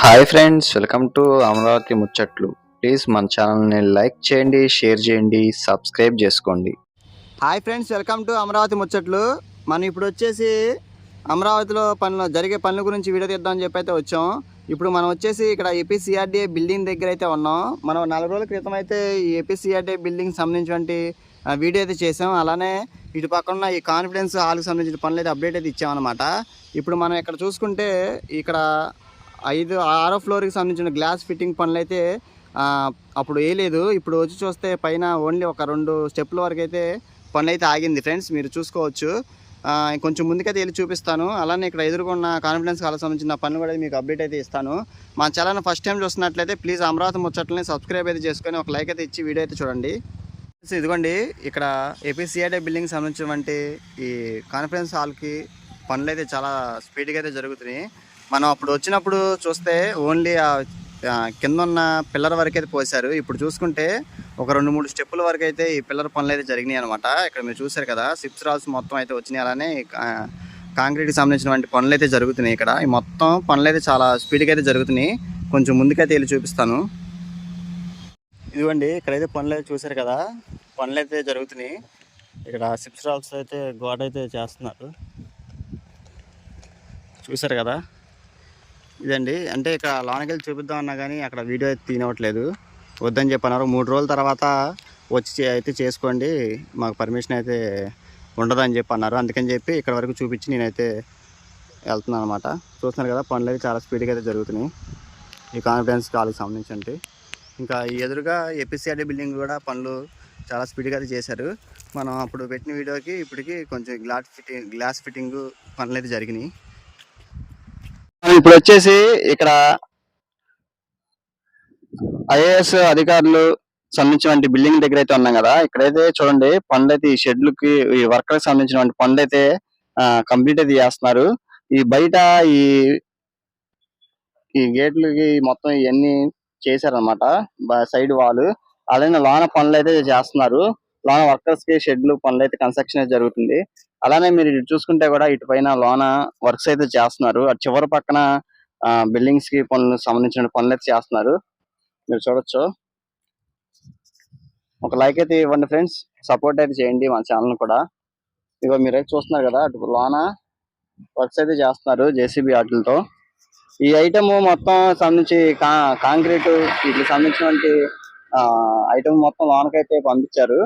Hi friends welcome to Amaravati ముచ్చట్లు. Please మన ఛానల్ని లైక్ చేయండి షేర్ చేయండి సబ్స్క్రైబ్ చేసుకోండి. Hi friends welcome to Amaravati ముచ్చట్లు. మనం ఇప్పుడు వచ్చేసి అమరావతిలో పనులు జరిగే పనుల గురించి వీడియో తీద్దామని చెప్పి అయితే వచ్చాం. ఇప్పుడు మనం వచ్చేసి ఇక్కడ ఏపీసీఆర్డీఏ బిల్డింగ్ దగ్గర అయితే ఉన్నాం. మనం నాలుగు రోజుల క్రితం అయితే ఈ ఏపీసీఆర్డీఏ బిల్డింగ్ సంబంధించినటువంటి వీడియో అయితే చేసాం. అలానే ఇటు పక్కన ఈ కాన్ఫిడెన్స్ హాల్కి సంబంధించిన పనులు అయితే అప్డేట్ అయితే ఇచ్చామన్నమాట. ఇప్పుడు మనం ఇక్కడ చూసుకుంటే ఇక్కడ ఐదు ఆరో ఫ్లోర్కి సంబంధించిన గ్లాస్ ఫిట్టింగ్ పనులు అయితే అప్పుడు వేయలేదు. ఇప్పుడు వచ్చి చూస్తే పైన ఓన్లీ ఒక రెండు స్టెప్ల వరకు అయితే పనులు అయితే ఆగింది. ఫ్రెండ్స్ మీరు చూసుకోవచ్చు. కొంచెం ముందుకైతే వెళ్ళి చూపిస్తాను. అలానే ఇక్కడ ఎదుర్కొన్న కాన్ఫిడెన్స్ కాలకు సంబంధించిన పనులు కూడా మీకు అప్డేట్ అయితే ఇస్తాను. మా ఛానల్ ఫస్ట్ టైం చూస్తున్నట్లయితే ప్లీజ్ అమరావతి ముచ్చట్లని సబ్స్క్రైబ్ అయితే చేసుకొని ఒక లైక్ అయితే ఇచ్చి వీడియో అయితే చూడండి. ఇదిగోండి ఇక్కడ ఏపీసీఐడే బిల్డింగ్ సంబంధించినటువంటి ఈ కాన్ఫరెన్స్ హాల్కి పనులు అయితే చాలా స్పీడ్గా అయితే జరుగుతున్నాయి. మనం అప్పుడు వచ్చినప్పుడు చూస్తే ఓన్లీ ఆ కింద ఉన్న పిల్లర్ వరకు అయితే పోసారు. ఇప్పుడు చూసుకుంటే ఒక రెండు మూడు స్టెప్పుల వరకు అయితే ఈ పిల్లర్ పనులు అయితే జరిగినాయి అనమాట ఇక్కడ మీరు చూసారు కదా సిప్స్ రాల్స్ మొత్తం అయితే వచ్చినాయి. అలానే కాంక్రీట్కి సంబంధించినటువంటి పనులు అయితే జరుగుతున్నాయి ఇక్కడ. ఈ మొత్తం పనులు అయితే చాలా స్పీడ్గా అయితే జరుగుతున్నాయి. కొంచెం ముందుకైతే వెళ్ళి చూపిస్తాను. ఇదిగోండి ఇక్కడైతే పనులు అయితే చూసారు కదా పనులు అయితే జరుగుతున్నాయి. ఇక్కడ సిప్స్ రాల్స్ అయితే గోడ అయితే చేస్తున్నారు. చూసారు కదా ఇదండి. అంటే ఇక్కడ లోనకెళ్ళి చూపిద్దాం అన్నా కానీ అక్కడ వీడియో అయితే తినవట్లేదు. వద్దని చెప్పన్నారు. మూడు రోజుల తర్వాత వచ్చి అయితే చేసుకోండి. మాకు పర్మిషన్ అయితే ఉండదని చెప్పి అన్నారు అందుకని చెప్పి ఇక్కడ వరకు చూపించి నేనైతే వెళ్తున్నాను అనమాట చూస్తున్నారు కదా పనులు అయితే చాలా స్పీడ్గా అయితే జరుగుతున్నాయి. ఈ కాన్ఫిడెన్స్ కాల్కి సంబంధించి ఇంకా ఎదురుగా ఏపీసీఆర్డీ బిల్డింగ్ కూడా పనులు చాలా స్పీడ్గా అయితే చేశారు. మనం అప్పుడు పెట్టిన వీడియోకి ఇప్పటికి కొంచెం గ్లాస్ ఫిట్టింగ్ గ్లాస్ ఫిట్టింగ్ పనులు అయితే జరిగినాయి. ఇప్పుడు వచ్చేసి ఇక్కడ ఐఏఎస్ అధికారులు సంబంధించిన బిల్డింగ్ దగ్గర అయితే ఉన్నాం కదా ఇక్కడైతే చూడండి పనులు అయితే ఈ షెడ్లకి ఈ వర్కర్కి సంబంధించిన పనులు అయితే కంప్లీట్ అయితే చేస్తున్నారు. ఈ బయట ఈ ఈ గేట్లకి మొత్తం ఇవన్నీ చేశారనమాట సైడ్ వాళ్ళు అలానే లోన పనులు అయితే చేస్తున్నారు. లోన వర్కర్స్కి షెడ్లు పనులు అయితే కన్స్ట్రక్షన్ అయితే జరుగుతుంది. అలానే మీరు ఇటు చూసుకుంటే కూడా ఇటు పైన లోన వర్క్స్ అయితే చేస్తున్నారు. అటు చివరి పక్కన బిల్డింగ్స్కి పనులు సంబంధించిన పనులు అయితే చేస్తున్నారు. మీరు చూడొచ్చు. ఒక లైక్ అయితే ఇవ్వండి ఫ్రెండ్స్ సపోర్ట్ అయితే చేయండి మన ఛానల్ కూడా. ఇగో మీరైతే చూస్తున్నారు కదా అటు లోన వర్క్స్ అయితే చేస్తున్నారు జేసీబీ ఆటలతో ఈ ఐటమ్ మొత్తం సంబంధించి కాంక్రీట్ వీటికి సంబంధించినటువంటి ఐటమ్ మొత్తం లోనకైతే పంపించారు.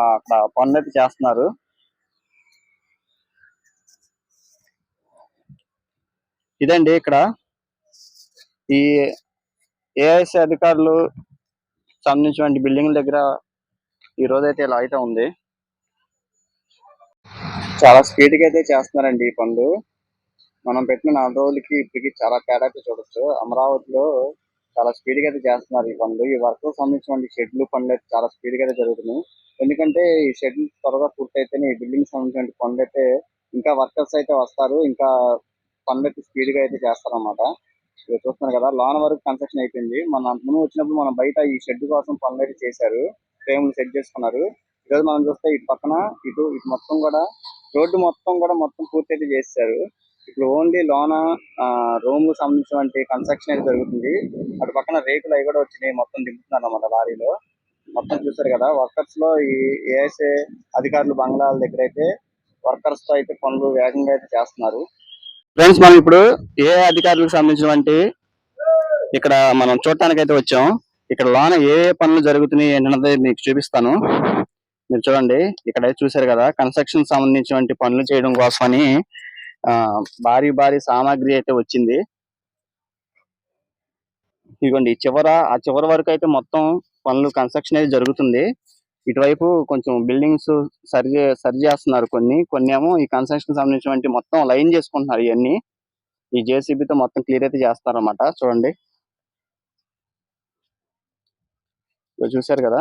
అక్కడ పనులు అయితే చేస్తున్నారు. ఇదండి ఇక్కడ. ఈ ఏఐసి అధికారులు సంబంధించిన బిల్డింగ్ దగ్గర ఈ రోజు అయితే ఇలా అయితే ఉంది. చాలా స్పీడ్గా అయితే చేస్తున్నారండి ఈ పనులు. మనం పెట్టిన నాలుగు రోజులకి ఇప్పటికి చాలా తేడా అయితే చూడొచ్చు. అమరావతిలో చాలా స్పీడ్గా అయితే చేస్తున్నారు ఈ పనులు. ఈ వర్క్ సంబంధించిన షెడ్లు పనులు అయితే చాలా స్పీడ్గా అయితే జరుగుతున్నాయి. ఎందుకంటే ఈ షెడ్లు త్వరగా పూర్తయితేనే ఈ బిల్డింగ్ సంబంధించిన పనులు అయితే ఇంకా వర్కర్స్ అయితే వస్తారు. ఇంకా పనులు అయితే స్పీడ్గా అయితే చేస్తారన్నమాట. ఇక్కడ చూస్తున్నారు కదా లోన వరకు కన్స్ట్రక్షన్ అయిపోయింది. మన ముందు వచ్చినప్పుడు మనం బయట ఈ షెడ్ కోసం పనులు అయితే చేశారు. ఫ్రేములు సెట్ చేసుకున్నారు. ఈరోజు మనం చూస్తే ఇటు పక్కన ఇటు ఇటు మొత్తం కూడా రోడ్డు మొత్తం కూడా మొత్తం పూర్తి అయితే చేశారు ఇప్పుడు ఓన్లీ లోన రూమ్ సంబంధించినటువంటి కన్స్ట్రక్షన్ అయితే జరుగుతుంది. అటు పక్కన రేకులు అవి కూడా వచ్చినాయి మొత్తం దింపుతున్నారు అన్నమాట లారీలో. మొత్తం చూసారు కదా వర్కర్స్లో ఈ ఏఎస్ఏ అధికారులు బంగ్లాల దగ్గర అయితే వర్కర్స్తో అయితే పనులు వేగంగా అయితే చేస్తున్నారు. ఫ్రెండ్స్ మనం ఇప్పుడు ఏ అధికారులకు సంబంధించినటువంటి ఇక్కడ మనం చూడటానికి అయితే వచ్చాం. ఇక్కడ లోన ఏ పనులు జరుగుతున్నాయి ఏంటన్నది మీకు చూపిస్తాను. మీరు చూడండి ఇక్కడ అయితే చూసారు కదా కన్స్ట్రక్షన్ సంబంధించినటువంటి పనులు చేయడం కోసమని భారీ భారీ సామాగ్రి అయితే వచ్చింది. ఇదిగోండి చివర ఆ చివరి వరకు అయితే మొత్తం పనులు కన్స్ట్రక్షన్ అయితే జరుగుతుంది. ఇటువైపు కొంచెం బిల్డింగ్స్ సరి సరి చేస్తున్నారు కొన్ని. కొన్ని ఏమో ఈ కన్స్ట్రక్షన్ సంబంధించినటువంటి మొత్తం లైన్ చేసుకుంటున్నారు ఇవన్నీ ఈ జేసీబీతో తో మొత్తం క్లియర్ అయితే చేస్తారు అనమాట చూడండి. ఇదిగో చూశారు కదా?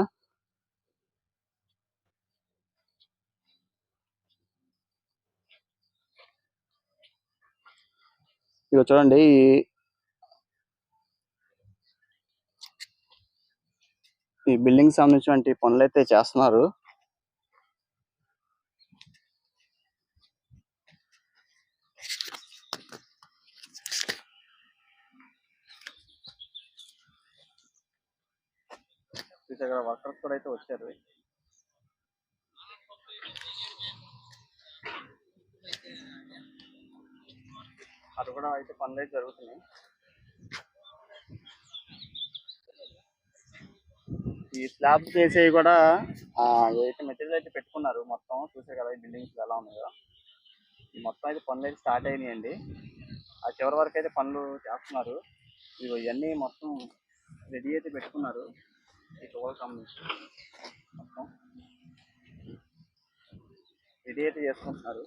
ఇక్కడ చూడండి. ఈ బిల్డింగ్ సంబంధించినటువంటి పనులు అయితే చేస్తున్నారు వర్కర్స్ కూడా అయితే వచ్చారు. కూడా అయితే పనులు అయితే జరుగుతున్నాయి. ఈ స్లాబ్ చేసేవి కూడా ఏదైతే మెటీరియల్ అయితే పెట్టుకున్నారు మొత్తం చూసే కదా ఈ బిల్డింగ్స్ ఎలా ఉన్నాయో. ఈ మొత్తం అయితే పనులు అయితే స్టార్ట్ అయినాయండి. ఆ చివరి వరకు అయితే పనులు చేస్తున్నారు. ఇవి ఇవన్నీ మొత్తం రెడీ అయితే పెట్టుకున్నారు. ఈ టోల్ సంబంధించి మొత్తం రెడీ అయితే చేసుకుంటున్నారు.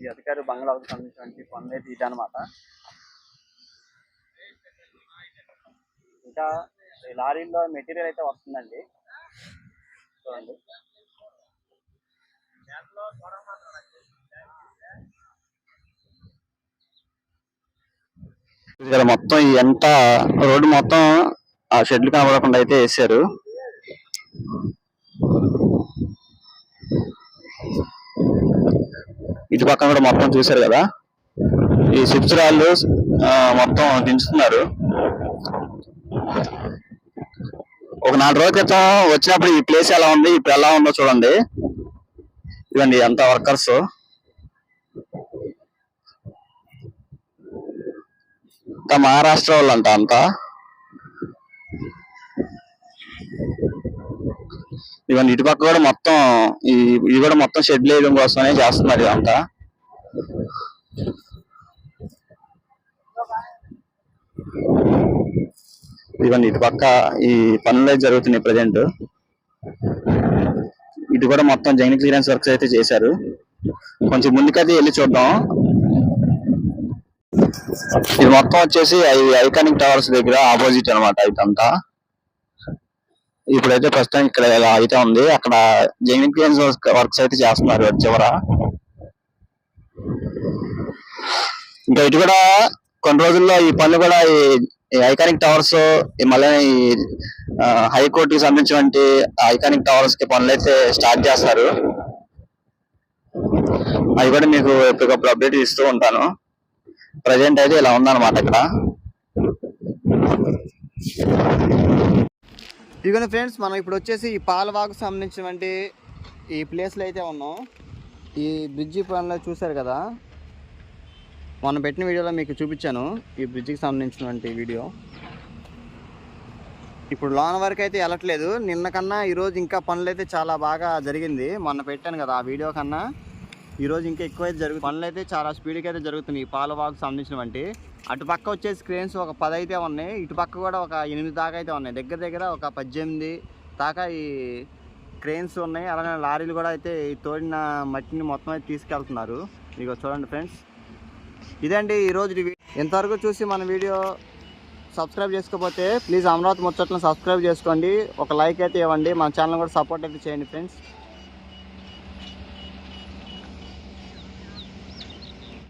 ఈ అధికారి బంగ్లాకు సంబంధించినటువంటి పనులు అయితే ఇదనమాట ఇంకా ఈ లారీల్లో మెటీరియల్ అయితే వస్తుందండి. చూడండి. ఇక్కడ మొత్తం ఈ ఎంత రోడ్డు మొత్తం ఆ షెడ్లు కనబడకుండా అయితే వేసారు ఇటు పక్కన కూడా మొత్తం చూశారు కదా? ఈ సిప్స్ రాళ్ళు మొత్తం దించుతున్నారు. ఒక నాలుగు రోజుల క్రితం వచ్చినప్పుడు ఈ ప్లేస్ ఎలా ఉంది ఇప్పుడు ఎలా ఉందో చూడండి. ఇవ్వండి అంత వర్కర్స్ మహారాష్ట్ర వాళ్ళంట అంతా. ఇవన్నీ ఇటు పక్క కూడా మొత్తం ఇవి ఇది కూడా మొత్తం షెడ్లు వేయడం కోసమే చేస్తున్నారు ఇదంతా. ఇవన్నీ ఇటు పక్క ఈ పనులు అయితే జరుగుతున్నాయి ప్రజెంట్. ఇటు కూడా మొత్తం జైన్ క్లియరెన్స్ వర్క్స్ అయితే చేశారు. కొంచెం ముందుకైతే వెళ్ళి చూద్దాం. ఇది మొత్తం వచ్చేసి ఐకానిక్ టవర్స్ దగ్గర ఆపోజిట్ అనమాట ఇదంతా. ఇప్పుడైతే ప్రస్తుతం ఇక్కడ అయితే ఉంది. అక్కడ జైనిక్ క్లియరెన్స్ వర్క్స్ అయితే చేస్తున్నారు చివర. ఇంకా ఇటు కూడా కొన్ని రోజుల్లో ఈ పనులు కూడా ఈ ఐకానిక్ టవర్స్ మళ్ళీ ఈ హైకోర్టుకి సంబంధించినటువంటి ఐకానిక్ టవర్స్కి పనులు అయితే స్టార్ట్ చేస్తారు. అవి కూడా మీకు ఎప్పటికప్పుడు అప్డేట్ ఇస్తూ ఉంటాను. ప్రజెంట్ అయితే ఇలా ఉందన్నమాట ఇక్కడ. ఇదిగోండి ఫ్రెండ్స్ మనం ఇప్పుడు వచ్చేసి ఈ పాలవాకు సంబంధించినటువంటి ఈ ప్లేస్లో అయితే ఉన్నాం. ఈ బ్రిడ్జి పనిలో చూశారు కదా? మొన్న పెట్టిన వీడియోలో మీకు చూపించాను ఈ బ్రిడ్జికి సంబంధించినటువంటి వీడియో. ఇప్పుడు లోన వరకు అయితే వెళ్ళట్లేదు. నిన్న కన్నా ఈరోజు ఇంకా పనులు అయితే చాలా బాగా జరిగింది. మొన్న పెట్టాను కదా ఆ వీడియో కన్నా. ఈరోజు ఇంకా ఎక్కువ జరుగుతుంది. పనులు అయితే చాలా స్పీడ్గా అయితే జరుగుతున్నాయి. ఈ పాలవాకు సంబంధించినవంటి. అటు పక్క వచ్చేసి క్రేన్స్ ఒక పది అయితే ఉన్నాయి. ఇటు పక్క కూడా ఒక ఎనిమిది దాకా అయితే ఉన్నాయి. దగ్గర దగ్గర ఒక పద్దెనిమిది దాకా ఈ క్రేన్స్ ఉన్నాయి. అలానే లారీలు కూడా అయితే ఈ తోడిన మట్టిని మొత్తం అయితే తీసుకెళ్తున్నారు. మీకు చూడండి ఫ్రెండ్స్. ఇదండి ఈరోజు ఈ ఇంతవరకు చూసి మన వీడియో సబ్స్క్రైబ్ చేసుకోకపోతే ప్లీజ్ అమరావతి ముచ్చట్లను సబ్స్క్రైబ్ చేసుకోండి. ఒక లైక్ అయితే ఇవ్వండి. మన ఛానల్ కూడా సపోర్ట్ అయితే చేయండి ఫ్రెండ్స్.